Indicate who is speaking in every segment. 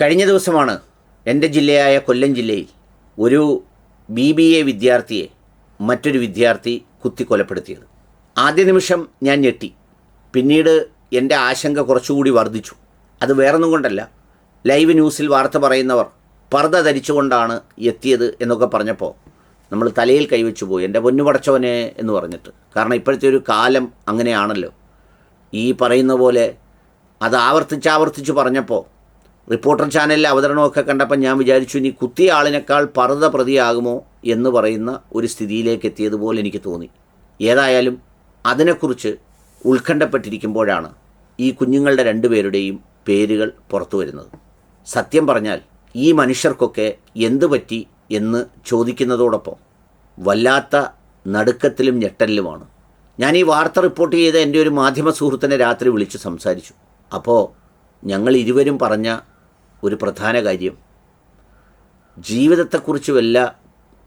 Speaker 1: കഴിഞ്ഞ ദിവസമാണ് എന്റെ ജില്ലയായ കൊല്ലം ജില്ലയിൽ ഒരു ബി ബി എ വിദ്യാർത്ഥിയെ മറ്റൊരു വിദ്യാർത്ഥി കുത്തിക്കൊലപ്പെടുത്തിയത്. ആദ്യ നിമിഷം ഞാൻ ഞെട്ടി. പിന്നീട് എന്റെ ആശങ്ക കുറച്ചുകൂടി വർദ്ധിച്ചു. അത് വേറൊന്നും കൊണ്ടല്ല. ലൈവ് ന്യൂസിൽ വാർത്ത പറയുന്നവർ പർദ്ദ ധരിച്ചുകൊണ്ടാണ് എത്തിയത് എന്നൊക്കെ പറഞ്ഞപ്പോൾ നമ്മൾ തലയിൽ കൈവച്ചു പോയി. എന്റെ പൊന്നു പടച്ചവനെ എന്ന് പറഞ്ഞിട്ട്. കാരണം ഇപ്പോഴത്തെ ഒരു കാലം അങ്ങനെയാണല്ലോ. ഈ പറയുന്ന പോലെ അത് ആവർത്തിച്ച് ആവർത്തിച്ച് പറഞ്ഞപ്പോൾ റിപ്പോർട്ടർ ചാനലിലെ അവതരണമൊക്കെ കണ്ടപ്പോൾ ഞാൻ വിചാരിച്ചു നീ കുത്തിയ ആളിനേക്കാൾ പറുത പ്രതിയാകുമോ എന്ന് പറയുന്ന ഒരു സ്ഥിതിയിലേക്ക് എത്തിയതുപോലെ എനിക്ക് തോന്നി. ഏതായാലും അതിനെക്കുറിച്ച് ഉത്കണ്ഠപ്പെട്ടിരിക്കുമ്പോഴാണ് ഈ കുഞ്ഞുങ്ങളുടെ രണ്ടുപേരുടെയും പേരുകൾ പുറത്തു വരുന്നത്. സത്യം പറഞ്ഞാൽ ഈ മനുഷ്യർക്കൊക്കെ എന്തു പറ്റി എന്ന് ചോദിക്കുന്നതോടൊപ്പം വല്ലാത്ത നടുക്കത്തിലും ഞെട്ടലിലുമാണ്. ഞാൻ ഈ വാർത്ത റിപ്പോർട്ട് ചെയ്ത എന്റെ ഒരു മാധ്യമ സുഹൃത്തിനെ രാത്രി വിളിച്ച് സംസാരിച്ചു. അപ്പോൾ ഞങ്ങൾ ഇരുവരും പറഞ്ഞ ഒരു പ്രധാന കാര്യം. ജീവിതത്തെക്കുറിച്ച് വല്ല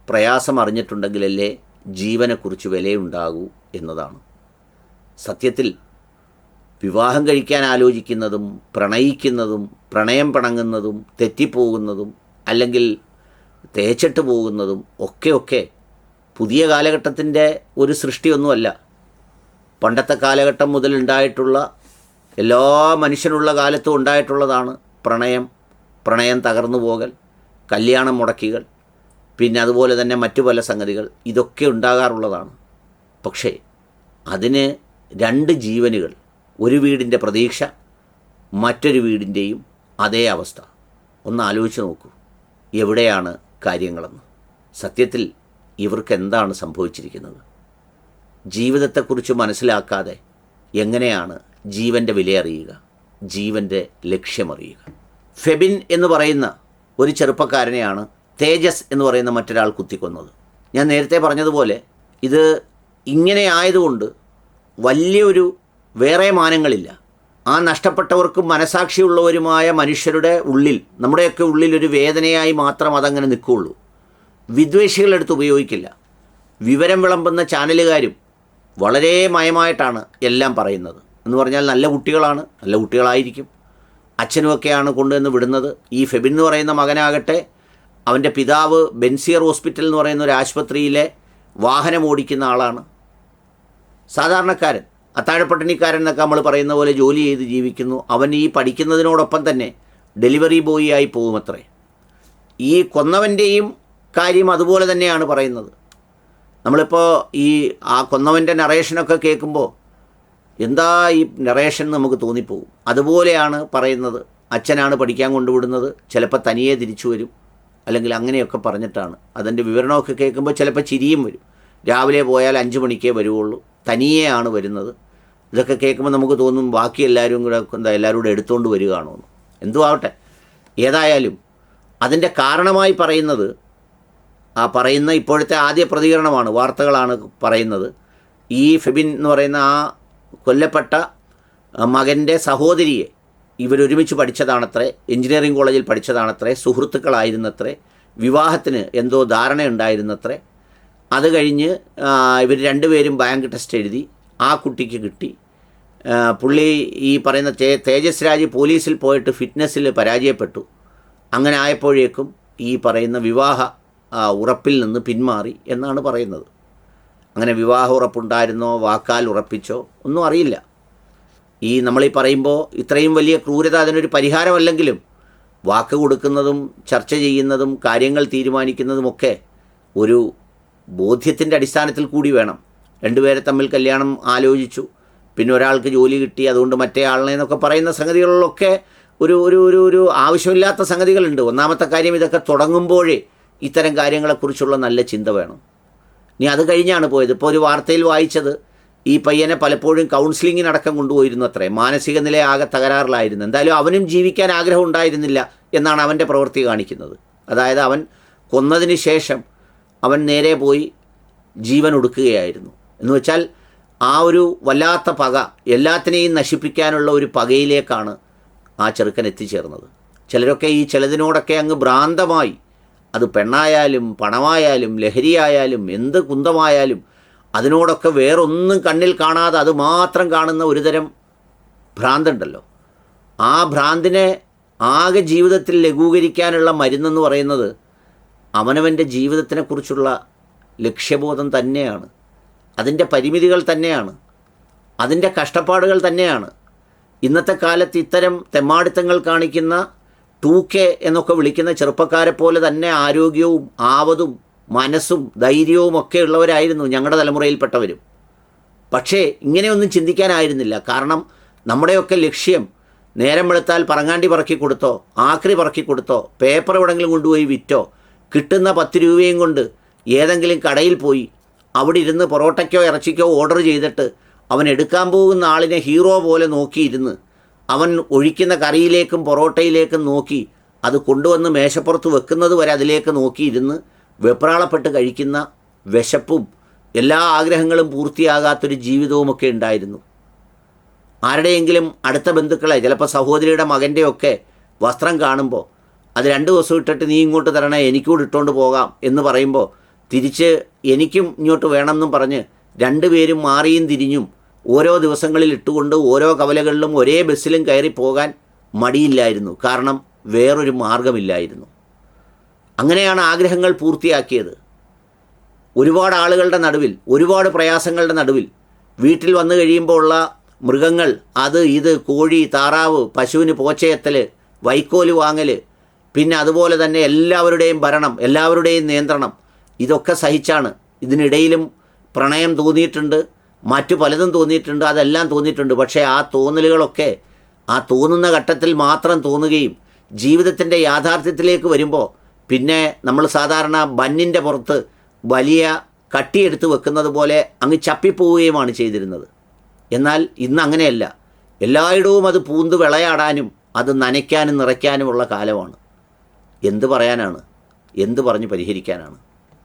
Speaker 1: പ്രയാസം അറിഞ്ഞിട്ടുണ്ടെങ്കിലല്ലേ ജീവനെക്കുറിച്ച് വിലയുണ്ടാകൂ എന്നതാണ്. സത്യത്തിൽ വിവാഹം കഴിക്കാൻ ആലോചിക്കുന്നതും പ്രണയിക്കുന്നതും പ്രണയം പിണങ്ങുന്നതും തെറ്റിപ്പോകുന്നതും അല്ലെങ്കിൽ തേച്ചിട്ട് പോകുന്നതും ഒക്കെ ഒക്കെ പുതിയ കാലഘട്ടത്തിന്റെ ഒരു സൃഷ്ടിയൊന്നുമല്ല. പണ്ടത്തെ കാലഘട്ടം മുതൽ ഉണ്ടായിട്ടുള്ള എല്ലാ മനുഷ്യനുള്ള കാലത്തും ഉണ്ടായിട്ടുള്ളതാണ് പ്രണയം. പ്രണയം തകർന്നു പോകൽ കല്യാണം മുടക്കികൾ പിന്നെ അതുപോലെ തന്നെ മറ്റു പല സംഗതികൾ ഇതൊക്കെ ഉണ്ടാകാറുള്ളതാണ്. പക്ഷേ അതിന് രണ്ട് ജീവനുകൾ ഒരു വീടിന്റെ പ്രതീക്ഷ മറ്റൊരു വീടിന്റെയും അതേ അവസ്ഥ. ഒന്ന് ആലോചിച്ച് നോക്കൂ എവിടെയാണ് കാര്യങ്ങളെന്ന്. സത്യത്തിൽ ഇവർക്ക് എന്താണ് സംഭവിച്ചിരിക്കുന്നത്? ജീവിതത്തെക്കുറിച്ച് മനസ്സിലാക്കാതെ എങ്ങനെയാണ് ജീവന്റെ വിലയറിയുക ജീവന്റെ ലക്ഷ്യമറിയുക? ഫെബിൻ എന്ന് പറയുന്ന ഒരു ചെറുപ്പക്കാരനെയാണ് തേജസ് എന്ന് പറയുന്ന മറ്റൊരാൾ കുത്തിക്കൊന്നത്. ഞാൻ നേരത്തെ പറഞ്ഞതുപോലെ ഇത് ഇങ്ങനെ ആയതുകൊണ്ട് വലിയൊരു വേറെ മാനങ്ങളില്ല. ആ നഷ്ടപ്പെട്ടവർക്കും മനസാക്ഷിയുള്ളവരുമായ മനുഷ്യരുടെ ഉള്ളിൽ നമ്മുടെയൊക്കെ ഉള്ളിൽ ഒരു വേദനയായി മാത്രം അതങ്ങനെ നിൽക്കുകയുള്ളൂ. വിദ്വേഷികളെടുത്ത് ഉപയോഗിക്കില്ല. വിവരം വിളമ്പുന്ന ചാനലുകാരും വളരെ മയമായിട്ടാണ് എല്ലാം പറയുന്നത്. എന്ന് പറഞ്ഞാൽ നല്ല കുട്ടികളാണ് നല്ല കുട്ടികളായിരിക്കും. അച്ഛനുമൊക്കെയാണ് കൊണ്ടുവന്ന് വിടുന്നത്. ഈ ഫെബിൻ എന്ന് പറയുന്ന മകനാകട്ടെ അവന്റെ പിതാവ് ബെൻസിയർ ഹോസ്പിറ്റൽ എന്ന് പറയുന്ന ഒരു ആശുപത്രിയിലെ വാഹനം ഓടിക്കുന്ന ആളാണ്. സാധാരണക്കാരൻ അത്താഴപ്പട്ടിണിക്കാരൻ എന്നൊക്കെ നമ്മൾ പറയുന്ന പോലെ ജോലി ചെയ്ത് ജീവിക്കുന്നു. അവൻ ഈ പഠിക്കുന്നതിനോടൊപ്പം തന്നെ ഡെലിവറി ബോയി ആയി പോകുമത്രേ. ഈ കൊന്നവന്റെയും കാര്യം അതുപോലെ തന്നെയാണ് പറയുന്നത്. നമ്മളിപ്പോൾ ഈ ആ കൊന്നവന്റെ നറേഷനൊക്കെ കേൾക്കുമ്പോൾ എന്താ ഈ നറേഷൻ നമുക്ക് തോന്നിപ്പോകും അതുപോലെയാണ് പറയുന്നത് അച്ഛനാണ് പഠിക്കാൻ കൊണ്ടുവിടുന്നത് ചിലപ്പോൾ തനിയെ തിരിച്ചു വരും അല്ലെങ്കിൽ അങ്ങനെയൊക്കെ പറഞ്ഞിട്ടാണ്. അതിന്റെ വിവരണമൊക്കെ കേൾക്കുമ്പോൾ ചിലപ്പോൾ ചിരിയും വരും. രാവിലെ പോയാൽ അഞ്ച് മണിക്കേ വരുവുള്ളൂ തനിയെയാണ് വരുന്നത്. ഇതൊക്കെ കേൾക്കുമ്പോൾ നമുക്ക് തോന്നും ബാക്കി എല്ലാവരും കൂടെ എന്താ എല്ലാവരും കൂടെ എടുത്തുകൊണ്ട് വരികയാണോ എന്ന്. എന്തും ആവട്ടെ ഏതായാലും അതിന്റെ കാരണമായി പറയുന്നത് ആ പറയുന്ന ഇപ്പോഴത്തെ ആദ്യ പ്രതികരണമാണ് വാർത്തകളാണ് പറയുന്നത്. ഈ ഫെബിൻ എന്ന് പറയുന്ന ആ കൊല്ലപ്പെട്ട മകന്റെ സഹോദരിയെ ഇവരൊരുമിച്ച് പഠിച്ചതാണത്രേ എഞ്ചിനീയറിംഗ് കോളേജിൽ പഠിച്ചതാണത്രേ സുഹൃത്തുക്കളായിരുന്നത്രേ വിവാഹത്തിന് എന്തോ ധാരണയുണ്ടായിരുന്നത്രേ. അത് കഴിഞ്ഞ് ഇവർ രണ്ടുപേരും ബാങ്ക് ടെസ്റ്റ് എഴുതി ആ കുട്ടിക്ക് കിട്ടി. പുള്ളി ഈ പറയുന്ന തേ തേജസ് രാജ് പോലീസിൽ പോയിട്ട് ഫിറ്റ്നസ്സിൽ പരാജയപ്പെട്ടു. അങ്ങനെ ആയപ്പോഴേക്കും ഈ പറയുന്ന വിവാഹ ഉറപ്പിൽ നിന്ന് പിന്മാറി എന്നാണ് പറയുന്നത്. അങ്ങനെ വിവാഹ ഉറപ്പുണ്ടായിരുന്നോ വാക്കാൽ ഉറപ്പിച്ചോ? ഒന്നും അറിയില്ല. ഈ നമ്മളീ പറയുമ്പോൾ ഇത്രയും വലിയ ക്രൂരത അതിനൊരു പരിഹാരമല്ലെങ്കിലും വാക്ക് കൊടുക്കുന്നതും ചർച്ച ചെയ്യുന്നതും കാര്യങ്ങൾ തീരുമാനിക്കുന്നതുമൊക്കെ ഒരു ബോധ്യത്തിന്റെ അടിസ്ഥാനത്തിൽ കൂടി വേണം. രണ്ടുപേരെ തമ്മിൽ കല്യാണം ആലോചിച്ചു. പിന്നെ ഒരാൾക്ക് ജോലി കിട്ടി അതുകൊണ്ട് മറ്റേ ആളിനെ എന്നൊക്കെ പറയുന്ന സംഗതികളിലൊക്കെ ഒരു ഒരു ഒരു ഒരു ആവശ്യമില്ലാത്ത സംഗതികളുണ്ട്. ഒന്നാമത്തെ കാര്യം ഇതൊക്കെ തുടങ്ങുമ്പോഴേ ഇത്തരം കാര്യങ്ങളെക്കുറിച്ചുള്ള നല്ല ചിന്ത വേണം. ഇനി അത് കഴിഞ്ഞാണ് പോയത്. ഇപ്പോൾ ഒരു വാർത്തയിൽ വായിച്ചത് ഈ പയ്യനെ പലപ്പോഴും കൗൺസിലിങ്ങിനടക്കം കൊണ്ടുപോയിരുന്നു അത്രേ. മാനസിക നില ആകെ തകരാറിലായിരുന്നു. എന്തായാലും അവനും ജീവിക്കാൻ ആഗ്രഹം ഉണ്ടായിരുന്നില്ല എന്നാണ് അവന്റെ പ്രവൃത്തി കാണിക്കുന്നത്. അതായത് അവൻ കൊന്നതിന് ശേഷം അവൻ നേരെ പോയി ജീവൻ ഒടുക്കുകയായിരുന്നു. എന്ന് വെച്ചാൽ ആ ഒരു വല്ലാത്ത പക എല്ലാത്തിനെയും നശിപ്പിക്കാനുള്ള ഒരു പകയിലേക്കാണ് ആ ചെറുക്കൻ എത്തിച്ചേർന്നത്. ചിലരൊക്കെ ഈ ചിലതിനോടൊക്കെ അങ്ങ് ഭ്രാന്തമായി അത് പെണ്ണായാലും പണമായാലും ലഹരിയായാലും എന്ത് കുന്തമായാലും അതിനോടൊക്കെ വേറൊന്നും കണ്ണിൽ കാണാതെ അത് മാത്രം കാണുന്ന ഒരുതരം ഭ്രാന്തുണ്ടല്ലോ. ആ ഭ്രാന്തിനെ ആകെ ജീവിതത്തിൽ ലഘൂകരിക്കാനുള്ള മരുന്നെന്ന് പറയുന്നത് അവനവന്റെ ജീവിതത്തിനെക്കുറിച്ചുള്ള ലക്ഷ്യബോധം തന്നെയാണ്. അതിന്റെ പരിമിതികൾ തന്നെയാണ്. അതിന്റെ കഷ്ടപ്പാടുകൾ തന്നെയാണ്. ഇന്നത്തെ കാലത്ത് ഇത്തരം തെമ്മാടിത്തങ്ങൾ കാണിക്കുന്ന ടൂ കെ എന്നൊക്കെ വിളിക്കുന്ന ചെറുപ്പക്കാരെ പോലെ തന്നെ ആരോഗ്യവും ആവതും മനസ്സും ധൈര്യവും ഒക്കെ ഉള്ളവരായിരുന്നു ഞങ്ങളുടെ തലമുറയിൽപ്പെട്ടവരും. പക്ഷേ ഇങ്ങനെയൊന്നും ചിന്തിക്കാനായിരുന്നില്ല. കാരണം നമ്മുടെയൊക്കെ ലക്ഷ്യം നേരം വെളുത്താൽ പറങ്ങാണ്ടി പറക്കി കൊടുത്തോ ആക്രി പറക്കി കൊടുത്തോ പേപ്പർ എവിടെങ്കിലും കൊണ്ടുപോയി വിറ്റോ കിട്ടുന്ന പത്ത് രൂപയും കൊണ്ട് ഏതെങ്കിലും കടയിൽ പോയി അവിടെ ഇരുന്ന് പൊറോട്ടയ്ക്കോ ഇറച്ചിക്കോ ഓർഡർ ചെയ്തിട്ട് അവൻ എടുക്കാൻ പോകുന്ന ആളിനെ ഹീറോ പോലെ നോക്കിയിരുന്ന് അവൻ ഒഴിക്കുന്ന കറിയിലേക്കും പൊറോട്ടയിലേക്കും നോക്കി അത് കൊണ്ടുവന്ന് മേശപ്പുറത്ത് വെക്കുന്നത് വരെ അതിലേക്ക് നോക്കിയിരുന്ന് വെപ്രാളപ്പെട്ട് കഴിക്കുന്ന വിശപ്പും എല്ലാ ആഗ്രഹങ്ങളും പൂർത്തിയാകാത്തൊരു ജീവിതവുമൊക്കെ ഉണ്ടായിരുന്നു. ആരുടെയെങ്കിലും അടുത്ത ബന്ധുക്കളെ ചിലപ്പോൾ സഹോദരിയുടെ മകന്റെയൊക്കെ വസ്ത്രം കാണുമ്പോൾ അത് രണ്ട് ദിവസം ഇട്ടിട്ട് നീ ഇങ്ങോട്ട് തരണേ എനിക്കൂടെ ഇട്ടുകൊണ്ട് പോകാം എന്ന് പറയുമ്പോൾ തിരിച്ച് എനിക്കും ഇങ്ങോട്ട് വേണമെന്നും പറഞ്ഞ് രണ്ടുപേരും മാറിയും തിരിഞ്ഞും ഓരോ ദിവസങ്ങളിൽ ഇട്ടുകൊണ്ട് ഓരോ കവലകളിലും ഒരേ ബസ്സിലും കയറി പോകാൻ മടിയില്ലായിരുന്നു. കാരണം വേറൊരു മാർഗമില്ലായിരുന്നു. അങ്ങനെയാണ് ആഗ്രഹങ്ങൾ പൂർത്തിയാക്കിയത്. ഒരുപാട് ആളുകളുടെ നടുവിൽ ഒരുപാട് പ്രയാസങ്ങളുടെ നടുവിൽ വീട്ടിൽ വന്നു കഴിയുമ്പോൾ ഉള്ള മൃഗങ്ങൾ അത് ഇത് കോഴി താറാവ് പശുവിന് പോച്ചയെത്തൽ വൈക്കോൽ വാങ്ങൽ പിന്നെ അതുപോലെ തന്നെ എല്ലാവരുടെയും ഭരണം എല്ലാവരുടെയും നിയന്ത്രണം ഇതൊക്കെ സഹിച്ചാണ് ഇതിനിടയിലും പ്രണയം തോന്നിയിട്ടുണ്ട്. മറ്റു പലതും തോന്നിയിട്ടുണ്ട് അതെല്ലാം തോന്നിയിട്ടുണ്ട്. പക്ഷേ ആ തോന്നലുകളൊക്കെ ആ തോന്നുന്ന ഘട്ടത്തിൽ മാത്രം തോന്നുകയും ജീവിതത്തിന്റെ യാഥാർത്ഥ്യത്തിലേക്ക് വരുമ്പോൾ പിന്നെ നമ്മൾ സാധാരണ ബന്നിന്റെ പുറത്ത് വലിയ കട്ടിയെടുത്ത് വെക്കുന്നത് പോലെ അങ്ങ് ചപ്പിപ്പോവുകയുമാണ് ചെയ്തിരുന്നത്. എന്നാൽ ഇന്ന് അങ്ങനെയല്ല. എല്ലായിടവും അത് പൂന്ത് വിളയാടാനും അത് നനയ്ക്കാനും നിറയ്ക്കാനുമുള്ള കാലമാണ്. എന്ത് പറയാനാണ്? എന്ത് പറഞ്ഞ് പരിഹരിക്കാനാണ്?